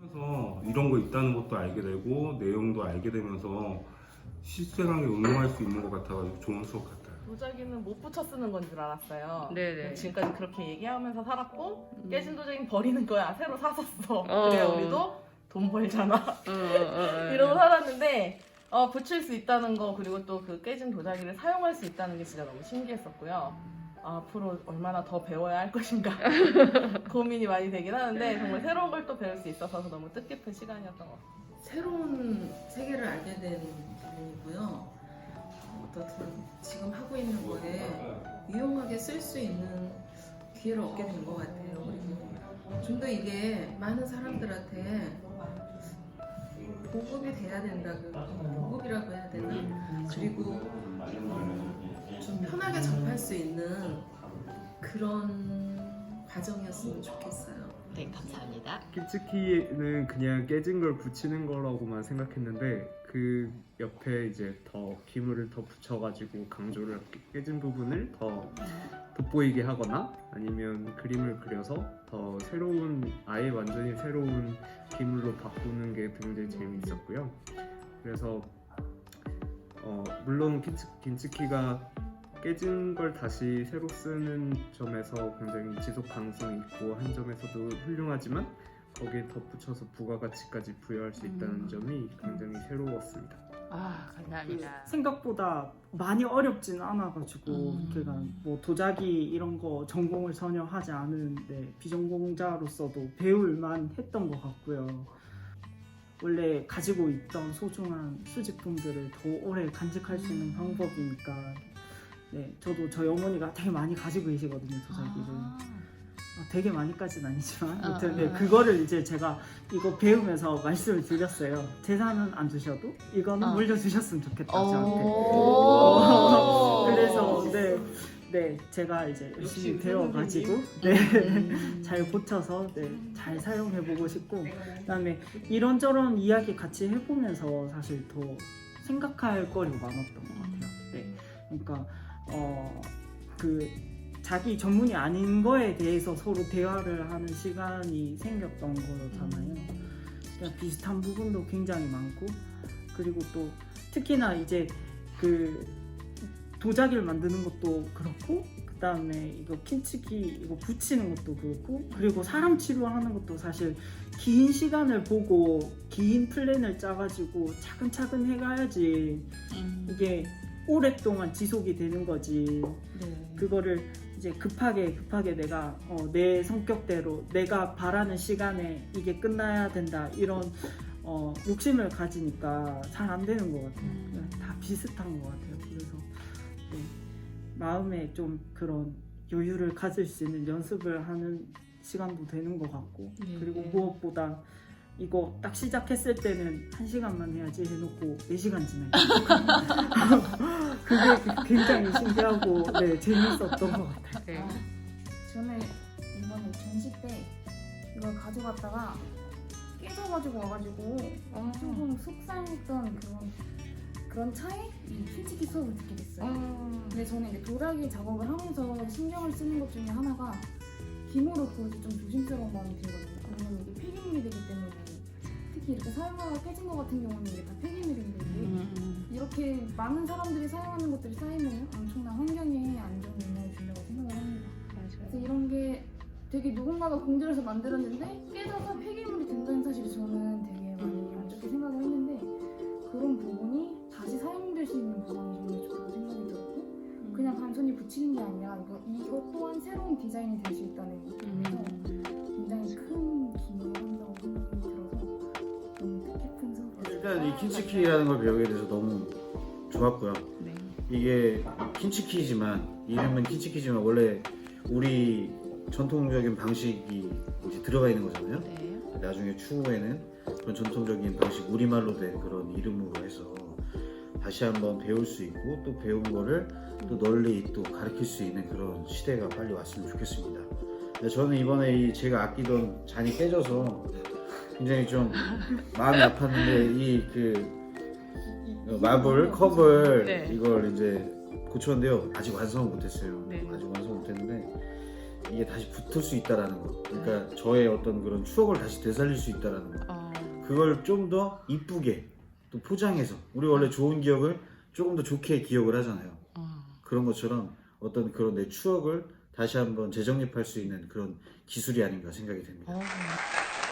그래서 이런 거 있다는 것도 알게 되고 내용도 알게 되면서 실생활에 응용할 수 있는 것 같아가지고 좋은 수업 같아요. 도자기는 못 붙여 쓰는 건 줄 알았어요. 네네. 지금까지 그렇게 얘기하면서 살았고 음. 깨진 도자기는 버리는 거야. 새로 사셨어. 어. 그래야 우리도 돈 벌잖아. 어, 어, 어, 어. 이러고 살았는데 어, 붙일 수 있다는 거 그리고 또 그 깨진 도자기를 사용할 수 있다는 게 진짜 너무 신기했었고요. 아, 앞으로 얼마나 더 배워야 할 것인가 고민이 많이 되긴 하는데 정말 새로운 걸 또 배울 수 있어서 너무 뜻깊은 시간이었던 것 같아요. 새로운 세계를 알게 된 기분이고요. 어떻든 지금 하고 있는 거에 유용하게 쓸 수 있는 기회를 얻게 된 것 같아요. 그리고 좀 더 이게 많은 사람들한테 보급이 돼야 된다. 그 보급이라고 해야 되나? 그리고 좀 편하게 접할 수 있는 그런 과정이었으면 좋겠어요. 네, 감사합니다. 키츠키는 그냥 깨진 걸 붙이는 거라고만 생각했는데 그 옆에 이제 더 기물을 더 붙여가지고 강조를 깨진 부분을 더 돋보이게 하거나 아니면 그림을 그려서 더 새로운 아예 완전히 새로운 기물로 바꾸는 게 굉장히 재미있었고요. 그래서 어, 물론 긴츠키가 깨진 걸 다시 새로 쓰는 점에서 굉장히 지속 가능성이 있고 한 점에서도 훌륭하지만 거기에 덧붙여서 부가가치까지 부여할 수 있다는 음. 점이 굉장히 새로웠습니다. 아, 감사합니다. 생각보다 많이 어렵진 않아가지고 음. 제가 뭐 도자기 이런 거 전공을 전혀 하지 않은데 비전공자로서도 배울만 했던 것 같고요. 원래 가지고 있던 소중한 수집품들을 더 오래 간직할 수 있는 방법이니까 네 저도 저희 어머니가 되게 많이 가지고 계시거든요 도자기를 아, 아, 되게 많이까지는 아니지만 아, 아무튼 네, 아. 그거를 이제 제가 이거 배우면서 말씀을 드렸어요 재산은 안 주셔도 이거는 어. 물려주셨으면 좋겠다 저한테 오. 그래서 네, 네 제가 이제 열심히 배워가지고 음. 네, 잘 고쳐서 네, 잘 사용해보고 싶고 그다음에 이런저런 이야기 같이 해보면서 사실 더 생각할 거리가 많았던 것 같아요. 네, 그러니까 어, 그 자기 전문이 아닌 거에 대해서 서로 대화를 하는 시간이 생겼던 거잖아요. 그냥 비슷한 부분도 굉장히 많고 그리고 또 특히나 이제 그 도자기를 만드는 것도 그렇고 그 다음에 이거 킨치기 이거 붙이는 것도 그렇고 그리고 사람 치료하는 것도 사실 긴 시간을 보고 긴 플랜을 짜가지고 차근차근 해가야지 음. 이게 오랫동안 지속이 되는 거지 네. 그거를 이제 급하게 급하게 내가 어, 내 성격대로 내가 바라는 시간에 이게 끝나야 된다 이런 어, 욕심을 가지니까 잘 안 되는 것 같아요. 음. 다 비슷한 것 같아요. 그래서 네, 마음에 좀 그런 여유를 가질 수 있는 연습을 하는 시간도 되는 것 같고 네. 그리고 무엇보다 이거 딱 시작했을 때는 한 시간만 해야지 해놓고 4시간 지나요. 그게 굉장히 신기하고 네, 재밌었던 것 같아요. 네. 저는 이번에 전시 때 이걸 가져갔다가 깨져가지고 와가지고 어. 조금 속상했던 그런 그런 차에 이 핀치기 수업을 듣게 됐어요. 어. 근데 저는 이제 도자기 작업을 하면서 신경을 쓰는 것 중에 하나가 기모로 그것이 좀 조심스러운 마음이 들거든요. 왜냐면 이게 폐기물이 되기 때문에 특히 이렇게 사용하다가 깨진 것 같은 경우는 이게 다 폐기물인데 이게 음. 이렇게 많은 사람들이 사용하는 것들이 쌓이면 엄청난 환경에 안 좋은 영향을 준다고 생각을 합니다. 그래서. 이런 게 되게 누군가가 공들여서 만들었는데 깨져서 폐기물이 된다는 사실이 저는 되게 많이 안 좋게 생각을 했는데 그런 부분이 다시 사용될 수 있는 부분이 정말 좋다고 생각이 들었고 그냥 단순히 붙이는 게 아니라 이거, 이것 또한 새로운 디자인이 될 수 있다는 점에서 굉장히 큰 기여를 한다고 생각이 들어서 너무 뜻깊은 수업이었어요. 일단 이 킨치키라는 걸 배우게 돼서 너무 좋았고요. 네. 이게 킨치키지만 이름은 킨치키지만 원래 우리 전통적인 방식이 이제 들어가 있는 거잖아요. 네. 나중에 추후에는 그런 전통적인 방식 우리말로 된 그런 이름으로 해서 다시 한번 배울 수 있고 또 배운 거를 또 널리 또 가르칠 수 있는 그런 시대가 빨리 왔으면 좋겠습니다. 근데 저는 이번에 이 제가 아끼던 잔이 깨져서 굉장히 좀 마음이 아팠는데 이 그 마블 컵을 네. 이걸 이제 고쳤는데요. 아직 완성은 못했어요. 네. 아직 완성 못했는데 이게 다시 붙을 수 있다라는 거. 그러니까 저의 어떤 그런 추억을 다시 되살릴 수 있다라는 거. 어. 그걸 좀 더 이쁘게 또 포장해서 우리 원래 좋은 기억을 조금 더 좋게 기억을 하잖아요. 어. 그런 것처럼 어떤 그런 내 추억을 다시 한번 재정립할 수 있는 그런 기술이 아닌가 생각이 됩니다. 어... 네.